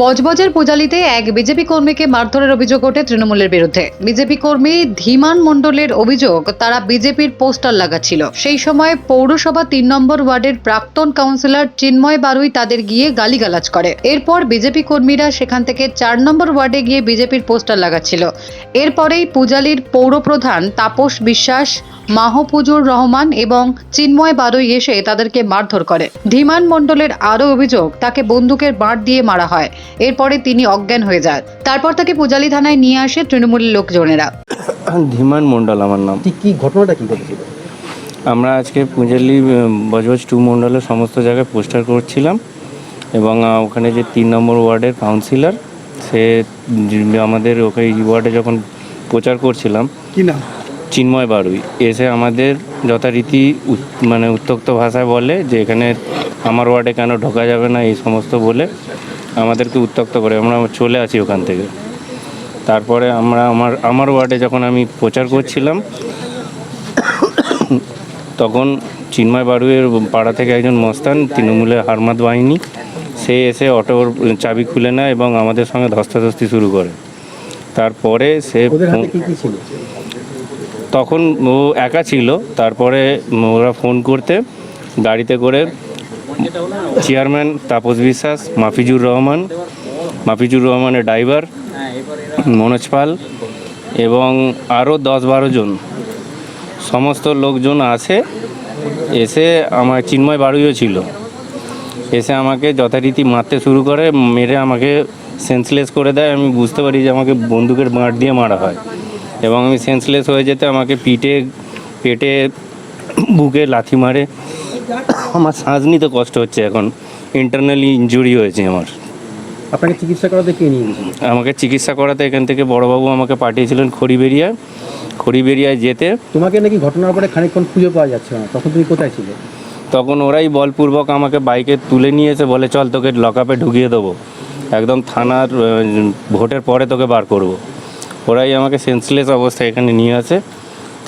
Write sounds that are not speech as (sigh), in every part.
বজবজের পূজালিতে এক বিজেপি কর্মীকে মারধরের অভিযোগ ওঠে তৃণমূলের বিরুদ্ধে। বিজেপি কর্মী ধীমান মণ্ডলের অভিযোগ, তারা বিজেপির পোস্টার লাগাচ্ছিল। সেই সময় পৌরসভা তিন নম্বর ওয়ার্ডের প্রাক্তন কাউন্সিলর চিন্ময় বারুই তাদের গিয়ে গালিগালাজ করে। এরপর বিজেপি কর্মীরা সেখান থেকে চার নম্বর ওয়ার্ডে গিয়ে বিজেপির পোস্টার লাগাচ্ছিল। এরপরেই পূজালির পৌরপ্রধান তাপস বিশ্বাস মাহফুজুর রহমান এবং চিন্ময় বারুই এসে তাদেরকে মারধর করে। ধীমান মণ্ডলের আরও অভিযোগ তাকে বন্দুকের বাঁট দিয়ে মারা হয়। এরপরে তিনি অজ্ঞান হয়ে যান। তারপর তাকে পূজালি থানায় নিয়ে আসে তৃণমূলের লোকজনেরা। ধীমান মণ্ডল আমার নাম। ঠিক কি ঘটনাটা কি ঘটেছিল? আমরা আজকে পূজালি বজবজ টু মণ্ডলের সমস্ত জায়গায় পোস্টার করছিলাম এবং ওখানে যে তিন নম্বর ওয়ার্ডের কাউন্সিলর সে আমাদের ওকে ওয়ার্ডে যখন প্রচার করছিলাম কি নাম? চিন্ময় বারুই। এসে আমাদের যথারীতি মানে উত্তক্ত ভাষায় বলে যে এখানে আমার ওয়ার্ডে কেন ঢোকা যাবে না এই সমস্ত বলে আমাদেরকে উত্তক্ত করে। আমরা চলে আসি ওখান থেকে। তারপরে আমরা আমার আমার ওয়ার্ডে যখন আমি প্রচার করছিলাম তখন চিন্ময় বারুয়ের পাড়া থেকে একজন মস্তান তৃণমূলের হারমাত বাহিনী সে এসে অটোর চাবি খুলে নেয় এবং আমাদের সঙ্গে ধস্তাধস্তি শুরু করে। তারপরে সে ওদের হাতে ফোন- কি কি ছিল তখন ও একা ছিল, তারপরে ওরা ফোন করতে, গাড়িতে করে চেয়ারম্যান তাপস বিশ্বাস, মাফিজুর রহমান, মাফিজুর রহমানের ড্রাইভার, মনোজ পাল এবং আরও দশ বারো জন। সমস্ত লোকজন আসে এসে আমার চিন্ময় বাড়ুইও ছিল। এসে আমাকে যথারীতি মারতে শুরু করে, মেরে আমাকে সেন্সলেস করে দেয়। আমি বুঝতে পারি যে আমাকে বন্দুকের বাঁট দিয়ে মারা হয়। এবং আমি সেন্সলেস হয়ে যেতে আমাকে পিঠে পেটে বুকে লাথি মারে। আমার শ্বাস নিতে কষ্ট হচ্ছে এখন। ইন্টারনালি ইনজুরি হয়েছে আমার। আপনাকে চিকিৎসা করাতে কে নিয়ে গেছিল? আমাকে চিকিৎসা করাতে এখান থেকে বড়বাবু আমাকে পাঠিয়েছিলেন খড়িবেরিয়ায় খড়িবেরিয়ায় যেতে। তোমাকে নাকি ঘটনার পরে খানিকক্ষণ খুঁজে পাওয়া যাচ্ছে না। তখন তুমি কোথায় ছিলে? তখন ওরাই বলপূর্বক আমাকে বাইকে তুলে নিয়ে এসে বলে চল তোকে লকআপে ঢুকিয়ে দেবো। একদম থানার ভোটের পরে তোকে বার করব। ওরাই আমাকে সেন্সলেস অবস্থায় এখানে নিয়ে আসে।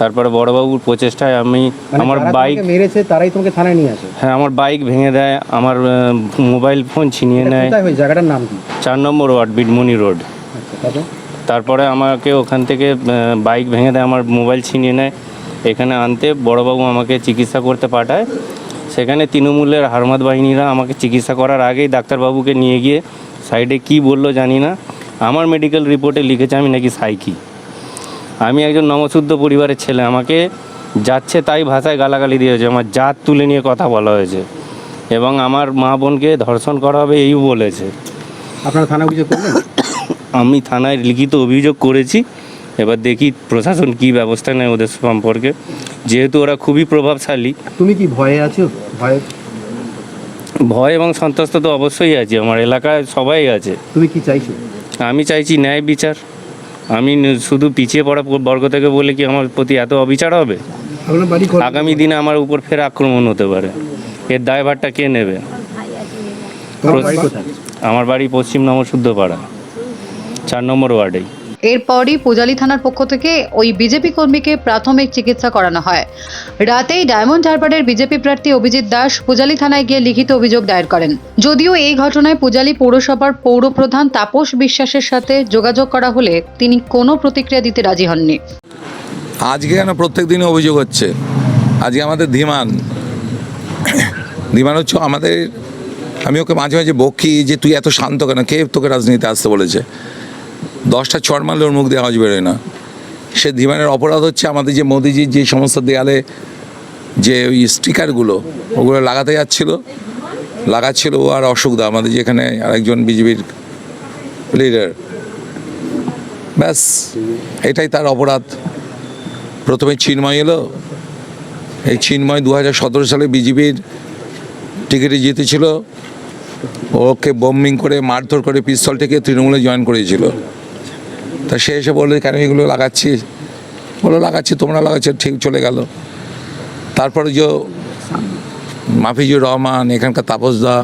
তারপরে বড়বাবুর প্রচেষ্টায় আমি মানে আমার বাইক মেরেছে তারাই তোমাকে থানায় নিয়ে আসে? হ্যাঁ আমার বাইক ভেঙে দেয় আমার মোবাইল ফোন ছিনিয়ে নেয়। জায়গাটার নাম কি? চার নম্বর ওয়ার্ড বিডমনি রোড। আচ্ছা তারপরে? আমাকে ওখান থেকে বাইক ভেঙে দেয় আমার মোবাইল ছিনিয়ে নেয়। এখানে আনতে বড়বাবু আমাকে চিকিৎসা করতে পাঠায়। সেখানে তৃণমূলের হারমাত বাহিনীরা আমাকে চিকিৎসা করার আগেই ডাক্তারবাবুকে নিয়ে গিয়ে সাইডে কি বলল জানি না। আমার মেডিকেল রিপোর্টে লিখেছে আমি নাকি সাইকি। আমি একজন নমশুদ্ধ পরিবারের ছেলে আমাকে যাচ্ছে তাই ভাষায় গালাগালি দিয়েছে আমার জাত তুলে নিয়ে কথা বলা হয়েছে এবং আমার মা বোনকে ধর্ষণ করা হবে এই বলেছে। আপনারা থানা অভিযোগ করলেন? (coughs) আমি থানায় লিখিত অভিযোগ করেছি এবার দেখি প্রশাসন কি ব্যবস্থা নেয় ওদের সম্পর্কে। যেহেতু ওরা খুবই প্রভাবশালী। তুমি কি ভয়ে আছো? ভয়ে? ভয় এবং সন্ত্রস্ত তো অবশ্যই আছে আমার এলাকায় সবাই আছে। তুমি কি চাইছো? আমি চাইছি ন্যায় বিচার। আমি শুধু পিছিয়ে পড়া বর্গ থেকে বলে কি আমার প্রতি এত অবিচার হবে? আগামী দিনে আমার উপর ফের আক্রমণ হতে পারে। এর দায়ভারটা কে নেবে? আমার বাড়ি পশ্চিম নমশুদ্ধপাড়া চার নম্বর ওয়ার্ডেই। এরপরই পূজালি থানার পক্ষ থেকে ওই বিজেপি কর্মীকে প্রাথমিক চিকিৎসা করানো হয়। রাতেই ডায়মন্ড হারবারের বিজেপি প্রার্থী অভিজিৎ দাস পূজালি থানায় গিয়ে লিখিত অভিযোগ দায়ের করেন। যদিও এই ঘটনায় পূজালি পৌরসভার পৌরপ্রধান তাপস বিশ্বাসের সাথে যোগাযোগ করা হলে তিনি কোনো প্রতিক্রিয়া দিতে রাজি হননি। আজকে কেন প্রত্যেক দিনই অভিযোগ হচ্ছে। আজকে আমাদের ধীমান। ধীমান হচ্ছে আমাদের, আমি ওকে মাঝে মাঝে বকি যে তুই এত শান্ত কেন? কে তোকে রাজনীতিতে আসতে বলেছে? দশটা চড় মারলে ওর মুখ দিয়ে আওয়াজ বেরোয় না। সে ধীমানের অপরাধ হচ্ছে আমাদের যে মোদিজির যে সমস্ত দেয়ালে যে ওই স্টিকারগুলো, ওগুলো লাগাতে যাচ্ছিল, লাগাচ্ছিল ও আর অসুখদা আমাদের যেখানে আরেকজন বিজেপির লিডার ব্যাস, এটাই তার অপরাধ। প্রথমে চিন্ময় এলো। এই চিন্ময় দু হাজার সতেরো সালে বিজেপির টিকিটে জিতেছিল। ওকে বম্বিং করে, মারধর করে, পিস্তল থেকে তৃণমূলে জয়েন করেছিল। তা সে এসে বলল কেন এগুলো লাগাচ্ছি বলো লাগাচ্ছি তোমরা লাগাচ্ছ ঠিক চলে গেল। তারপরে যে মাফিজুর রহমান এখানকার তাপসদা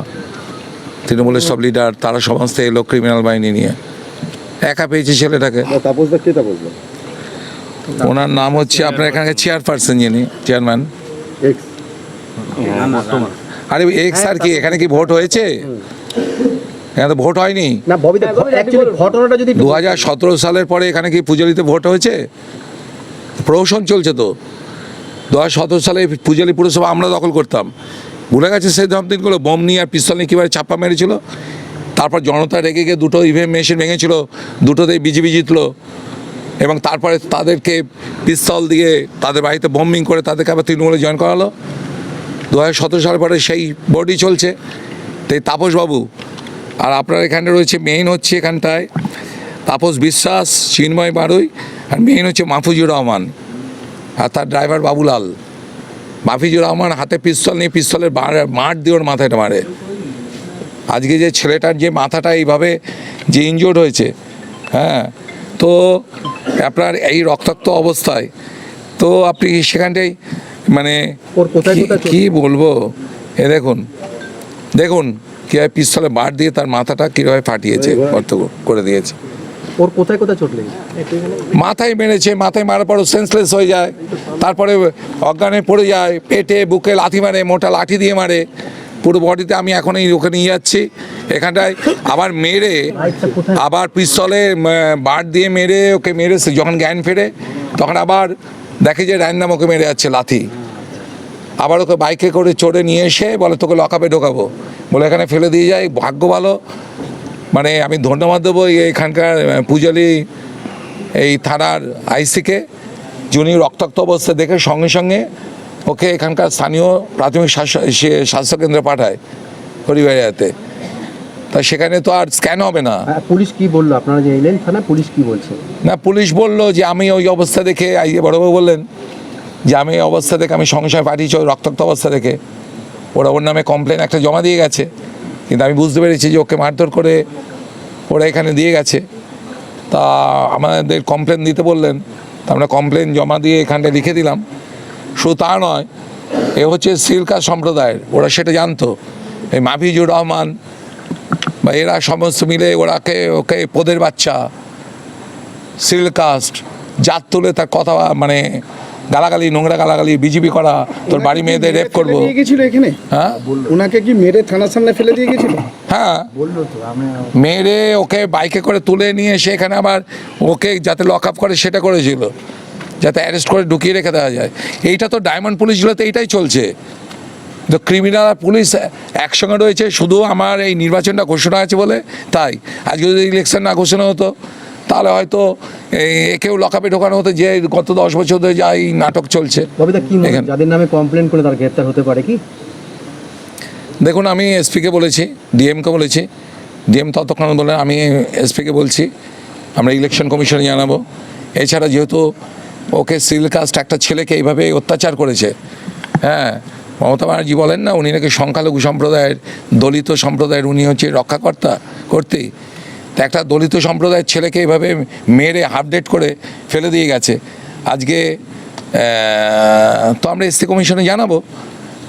তৃণমূলের সব লিডার তারা সমস্ত এলো ক্রিমিনাল বাহিনী নিয়ে। একা পেয়েছে ছেলেটাকে। তাপসদা কে তাপসদা ওনার নাম হচ্ছে আপনার এখানকার চেয়ারপারসন যিনি চেয়ারম্যান এক্স আরে এক্স আর কি এখানে কি ভোট হয়েছে? এখানে তো ভোট হয়নি। না ববিদা ঘটনাটা যদি দু হাজার সতেরো সালের পরে এখানে কি পূজালিতে ভোট হয়েছে? প্রহসন চলছে তো। দু হাজার সতেরো সালে পূজালি পুরসভা আমরা দখল করতাম। ভুলে গেছে সেই দিনগুলো বোম নিয়ে আর পিস্তল নিয়ে কীভাবে চাপ্পা মেরেছিল? তারপর জনতা রেগে গিয়ে দুটো ইভিএম মেশিন ভেঙেছিল দুটোতেই বিজেপি জিতলো। এবং তারপরে তাদেরকে পিস্তল দিয়ে তাদের বাড়িতে বম্বিং করে তাদেরকে আবার তৃণমূলে জয়েন করালো। দু হাজার সতেরো সালের পরে সেই বোর্ডই চলছে। তাই তাপসবাবু আর আপনার এখানে রয়েছে মেইন হচ্ছে এখানটায় তাপস বিশ্বাস চিন্ময় বারুই আর মেইন হচ্ছে মাহফুজুর রহমান আর তার ড্রাইভার বাবুলাল। মাহফিজুর রহমান হাতে পিস্তল নিয়ে পিস্তলের মার দিয়ে ওর মাথাটা মারে। আজকে যে ছেলেটার যে মাথাটা এইভাবে যে ইনজোর্ড হয়েছে হ্যাঁ তো আপনার এই রক্তাক্ত অবস্থায় তো আপনি সেখানটাই মানে কি বলব? এ দেখুন দেখুন কীভাবে পিস্তলে বার দিয়ে তার মাথাটা কীভাবে ফাটিয়েছে গর্ত করে দিয়েছে। ওর কোথায় কোথায় চোট লেগেছে? মাথায় মেরেছে মাথায় মারার পর সেন্সলেস হয়ে যায়। তারপরে অজ্ঞানে পড়ে যায় পেটে বুকে লাথি মারে মোটা লাঠি দিয়ে মারে। পুরো বডিতে আমি এখন এই ওখানে নিয়ে যাচ্ছি। এখানটায় আবার মেরে আবার পিস্তলে বার দিয়ে মেরে ওকে মেরেছে। যখন জ্ঞান ফেরে তখন আবার দেখে যে র্যান্ডাম ওকে মেরে যাচ্ছে লাথি। আবার ওকে বাইকে করে চড়ে নিয়ে এসে বলে তোকে লকআপে ঢোকাবো। বলে এখানে ফেলে দিয়ে যায় ভাগ্য ভালো। মানে আমি ধন্যবাদ দেবো এখানকার পূজালি এই থানার আইসিকে যিনি রক্তাক্ত অবস্থা দেখে সঙ্গে সঙ্গে ওকে এখানকার স্থানীয় প্রাথমিক স্বাস্থ্য স্বাস্থ্যকেন্দ্রে পাঠায় হরিবাড়িয়াতে তা সেখানে তো আর স্ক্যান হবে না। হ্যাঁ, পুলিশ কি বলল? আপনারা যে এলেন থানা পুলিশ কি বলছে? না পুলিশ বলল যে আমি ওই অবস্থা দেখে আইয়ে বড়বাবু বললেন যে আমি এই অবস্থা দেখে আমি সঙ্গে পাঠিয়েছি ওই রক্তাক্ত অবস্থা দেখে ওরা ওর নামে কমপ্লেন একটা জমা দিয়ে গেছে। কিন্তু আমি বুঝতে পেরেছি যে ওকে মারধর করে ওরা এখানে দিয়ে গেছে। তা আমাদের কমপ্লেন দিতে বললেন। তা আমরা কমপ্লেন জমা দিয়ে এখানটা লিখে দিলাম। শুধু তা নয়, এ হচ্ছে সিলকা সম্প্রদায়ের, ওরা সেটা জানতো। এই মাফিজুর রহমান বা এরা সমস্ত মিলে ওরাকে, ওকে পদের বাচ্চা সিল কাস্ট জাত তুলে তার কথা মানে গালাগালি নোংরা গালাগালি বিজেপি করা তোর বাড়ি মেয়েদের রেপ করব? গেছিল এখানে? হ্যাঁ? ওনাকে কি মেরে থানার সামনে ফেলে দিয়ে গেছিল হ্যাঁ মেরে ওকে বাইকে করে তুলে নিয়ে এসে এখানে আবার ওকে যাতে লক আপ করে সেটা করেছিল যাতে অ্যারেস্ট করে ঢুকিয়ে রেখে দেওয়া যায়। এইটা তো ডায়মন্ড পুলিশগুলোতে এইটাই চলছে। তো ক্রিমিনাল আর পুলিশ একসঙ্গে রয়েছে শুধু আমার এই নির্বাচনটা ঘোষণা আছে বলে তাই। আজকে যদি ইলেকশন না ঘোষণা হতো তাহলে হয়তো এই- একেও লকআপে ঢোকানো হতো যে গত দশ বছর ধরে যা এই নাটক চলছে? যাদের নামে কমপ্লেন করে তার গ্রেপ্তার হতে পারে কি? দেখুন আমি এসপিকে বলেছি ডিএমকে বলেছি। ডিএম ততক্ষণ বলে আমি এসপিকে বলছি আমরা ইলেকশন কমিশনে জানাব। এছাড়া যেহেতু ওকে সিল কাস্ট একটা ছেলেকে এইভাবে অত্যাচার করেছে হ্যাঁ মমতা ব্যানার্জি বলেন না উনি নাকি সংখ্যালঘু সম্প্রদায়ের দলিত সম্প্রদায়ের উনি হচ্ছে রক্ষাকর্তা করতেই তা একটা দলিত সম্প্রদায়ের ছেলেকে এভাবে মেরে আপডেট করে ফেলে দিয়ে গেছে। আজকে তো আমরা এসসি কমিশনে জানাব।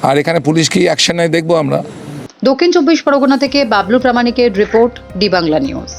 আর এখানে পুলিশ কি অ্যাকশন নেয় দেখব আমরা। দক্ষিণ চব্বিশ পরগনা থেকে বাবলু প্রামাণিকের রিপোর্ট, ডি বাংলা নিউজ।